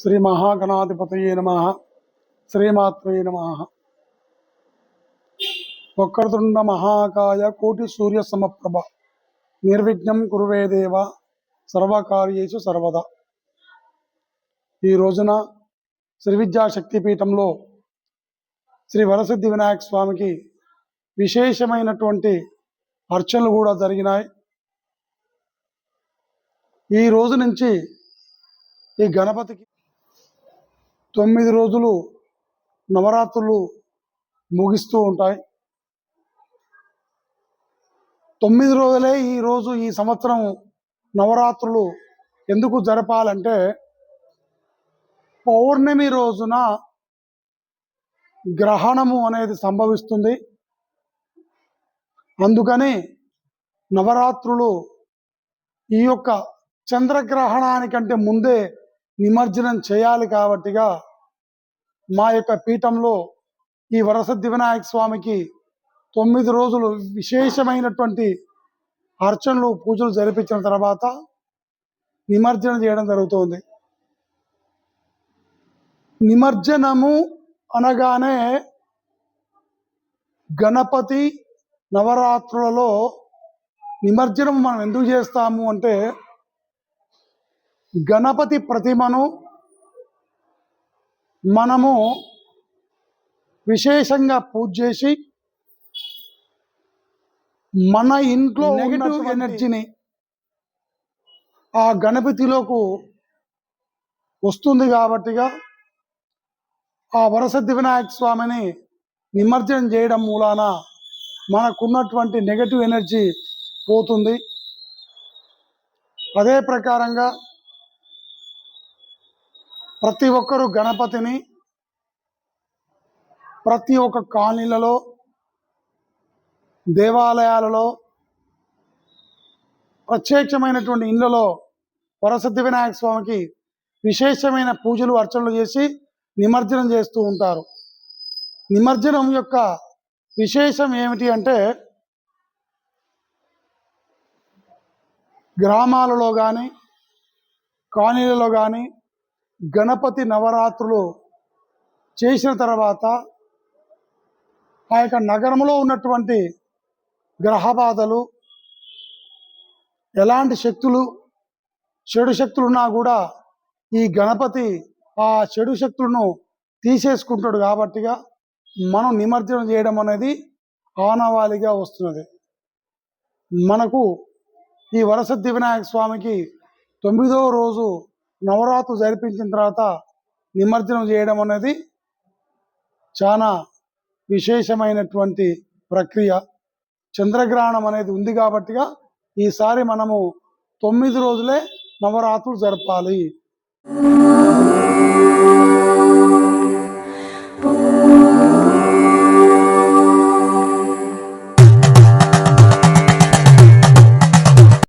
శ్రీ మహాగణాధిపతయే నమ. శ్రీమాత్మయే నమ. వక్రతుండ మహాకాయ కోటి సూర్య సమప్రభ నిర్విఘ్నం కురువే దేవ. సర్వకార్యేషు సర్వదా. ఈ రోజున శ్రీ విద్యా శక్తిపీఠంలో శ్రీ వరసిద్ధి వినాయక స్వామికి విశేషమైనటువంటి అర్చనలు కూడా జరిగినాయి. ఈ రోజు నుంచి ఈ గణపతికి తొమ్మిది రోజులు నవరాత్రులు ముగిస్తూ ఉంటాయి. తొమ్మిది రోజులే ఈరోజు ఈ సంవత్సరం నవరాత్రులు ఎందుకు జరపాలంటే పౌర్ణమి రోజున గ్రహణము అనేది సంభవిస్తుంది. అందుకని నవరాత్రులు ఈ యొక్క చంద్రగ్రహణానికంటే ముందే నిమజ్జనం చేయాలి కాబట్టిగా మా యొక్క పీఠంలో ఈ వరసద్ది వినాయక స్వామికి తొమ్మిది రోజులు విశేషమైనటువంటి అర్చనలు పూజలు జరిపించిన తర్వాత నిమజ్జనం చేయడం జరుగుతుంది. నిమజ్జనము అనగానే గణపతి నవరాత్రులలో నిమజ్జనం మనం ఎందుకు చేస్తాము అంటే గణపతి ప్రతిమను మనము విశేషంగా పూజ చేసి మన ఇంట్లో నెగిటివ్ ఎనర్జీని ఆ గణపతిలోకి వస్తుంది కాబట్టిగా ఆ వరసద్ది వినాయక స్వామిని నిమజ్జనం చేయడం మూలాన మనకున్నటువంటి నెగటివ్ ఎనర్జీ పోతుంది. అదే ప్రకారంగా ప్రతి ఒక్కరు గణపతిని ప్రతి ఒక్క కాలనీలలో దేవాలయాలలో ప్రత్యక్షమైనటువంటి ఇళ్ళలో వరసిద్ధి వినాయక స్వామికి విశేషమైన పూజలు అర్చనలు చేసి నిమజ్జనం చేస్తూ ఉంటారు. నిమజ్జనం యొక్క విశేషం ఏమిటి అంటే గ్రామాలలో కానీ కాలనీలలో కానీ గణపతి నవరాత్రులు చేసిన తర్వాత ఆ యొక్క నగరంలో ఉన్నటువంటి గ్రహబాధలు ఎలాంటి శక్తులు చెడు శక్తులు ఉన్నా కూడా ఈ గణపతి ఆ చెడు శక్తులను తీసేసుకుంటాడు కాబట్టిగా మనం నిమజ్జనం చేయడం అనేది ఆనవాలిగా వస్తున్నది. మనకు ఈ వరస వినాయక స్వామికి తొమ్మిదవ రోజు నవరాత్రు జరిపించిన తర్వాత నిమజ్జనం చేయడం అనేది చాలా విశేషమైనటువంటి ప్రక్రియ. చంద్రగ్రహణం అనేది ఉంది కాబట్టిగా ఈసారి మనము తొమ్మిది రోజులే నవరాత్రులు జరపాలి.